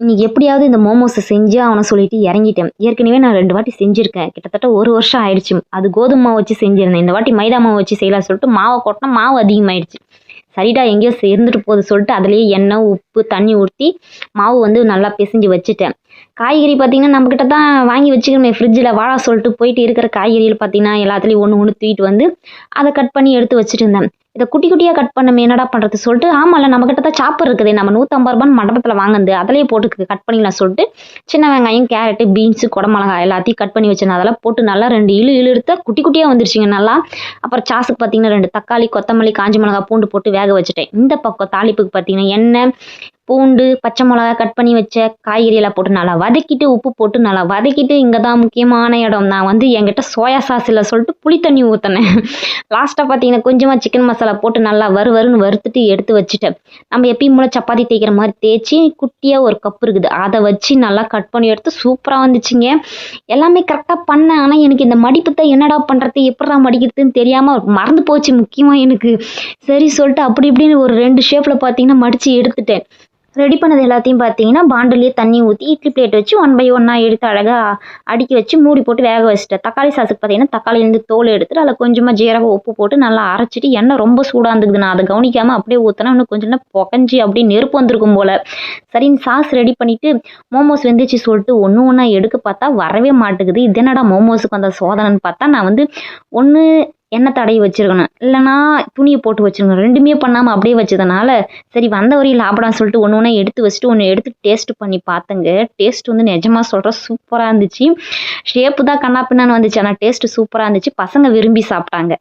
இன்னைக்கு எப்படியாவது இந்த மோமோஸை செஞ்சு அவனை சொல்லிட்டு இறங்கிட்டேன். ஏற்கனவே நான் ரெண்டு வாட்டி செஞ்சுருக்கேன். கிட்டத்தட்ட ஒரு வருஷம் ஆயிடுச்சு. அது கோதுமை மாவு வச்சு செஞ்சுருந்தேன். இந்த வாட்டி மைதா மாவு வச்சு செய்யலாம் சொல்லிட்டு மாவை கொட்டினா மாவு அதிகமாயிடுச்சு. சரிடா எங்கேயோ சேர்ந்துட்டு போகுது சொல்லிட்டு அதுலேயே எண்ணெய் உப்பு தண்ணி ஊற்றி மாவு வந்து நல்லா பிசைஞ்சு வச்சுட்டேன். காய்கறி பார்த்தீங்கன்னா நம்மக்கிட்ட தான் வாங்கி வச்சுக்கணுமே ஃப்ரிட்ஜில் வாழா சொல்லிட்டு போயிட்டு இருக்கிற காய்கறிகள் பார்த்தீங்கன்னா எல்லாத்துலேயும் ஒன்று ஒன்று தூக்கிட்டு வந்து அதை கட் பண்ணி எடுத்து வச்சுட்டு இருந்தேன். இதை குட்டி குட்டியாக கட் பண்ணமே என்னடா பண்ணுறது சொல்லிட்டு ஆமாம்ல நம்மக்கிட்ட தான் சாப்பர் இருக்குது நம்ம நூற்றம்பது ரூபான்னு மண்டபத்தில் வாங்குது அதிலேயே போட்டு கட் பண்ணிக்கலாம் சொல்லிட்டு சின்ன வெங்காயம் கேரட்டு பீன்ஸு குடமிளகாய் எல்லாத்தையும் கட் பண்ணி வச்சிருந்தேன். அதெல்லாம் போட்டு நல்லா ரெண்டு இழு இழு குட்டி குட்டியாக வந்துருச்சுங்க நல்லா. அப்புறம் சாஸுக்கு பார்த்தீங்கன்னா ரெண்டு தக்காளி கொத்தமல்லி காஞ்சி மிளகா பூண்டு போட்டு வேக வச்சுட்டேன். இந்த பக்கம் தாளிப்புக்கு பார்த்தீங்கன்னா எண்ணெய் பூண்டு பச்சை மிளகா கட் பண்ணி வச்ச காய்கறியெல்லாம் போட்டு நல்லா வதக்கிட்டு உப்பு போட்டு நல்லா வதக்கிட்டு இங்கே தான் முக்கியமான இடம். நான் வந்து என்கிட்ட சோயா சாஸ் இல்லை சொல்லிட்டு புளி தண்ணி ஊற்றினேன் லாஸ்ட்டாக பார்த்தீங்கன்னா கொஞ்சமாக சிக்கன் மசாலா போட்டு நல்லா வறு வறுன்னு வறுத்துட்டு எடுத்து வச்சுட்டேன். நம்ம எப்பயும் மூலம் சப்பாத்தி தேய்க்கிற மாதிரி தேய்ச்சி குட்டியாக ஒரு கப் இருக்குது. அதை வச்சு நல்லா கட் பண்ணி எடுத்து சூப்பராக வந்துச்சுங்க. எல்லாமே கரெக்டாக பண்ணேன். ஆனால் எனக்கு இந்த மடிப்பு தான் என்னடா பண்ணுறது எப்படா மடிக்கிறதுன்னு தெரியாமல் மறந்து போச்சு முக்கியமாக எனக்கு. சரி சொல்லிட்டு அப்படி இப்படின்னு ஒரு ரெண்டு ஷேப்பில் பார்த்தீங்கன்னா மடித்து எடுத்துட்டேன். ரெடி பண்ணது எல்லாத்தையும் பார்த்தீங்கன்னா பாண்டிலேயே தண்ணி ஊற்றி இட்லி பிளேட் வச்சு ஒன் பை ஒன்னாக எடுத்து அழகாக அடுக்கி வச்சு மூடி போட்டு வேக வச்சுட்டேன். தக்காளி சாஸுக்கு பார்த்தீங்கன்னா தக்காளிலேருந்து தோல் எடுத்துட்டு அதில் கொஞ்சமாக ஜீரகம் உப்பு போட்டு நல்லா அரைச்சிட்டு எண்ணெய் ரொம்ப சூடாக இருந்துக்குது நான் அதை கவனிக்காமல் அப்படியே ஊற்றினா இன்னும் கொஞ்சம் நேரம் புகஞ்சி அப்படியே நெருப்பு வந்திருக்கும் போல். சரின்னு சாஸ் ரெடி பண்ணிவிட்டு மோமோஸ் வெந்துச்சு சொல்லிட்டு ஒன்று ஒன்றா எடுக்க பார்த்தா வரவே மாட்டேங்குது. இது என்னடா மோமோஸுக்கு அந்த சோதனைன்னு பார்த்தா நான் வந்து ஒன்று எண்ணெய் தடவி வச்சிருக்கணும். இல்லைனா துணியை போட்டு வச்சிருக்கணும். ரெண்டுமே பண்ணாமல் அப்படியே வச்சதுனால சரி வந்த வரையும் லாபடான்னு சொல்லிட்டு ஒன்று ஒன்றா எடுத்து வச்சுட்டு ஒன்று எடுத்து டேஸ்ட் பண்ணி பார்த்தேங்க டேஸ்ட் வந்து நிஜமாக சொல்கிறேன் சூப்பராக இருந்துச்சு. ஷேப்பு தான் கண்ணா பின்னான்னு வந்துச்சு. ஆனால் டேஸ்ட்டு சூப்பராக இருந்துச்சு. பசங்க விரும்பி சாப்பிட்டாங்க.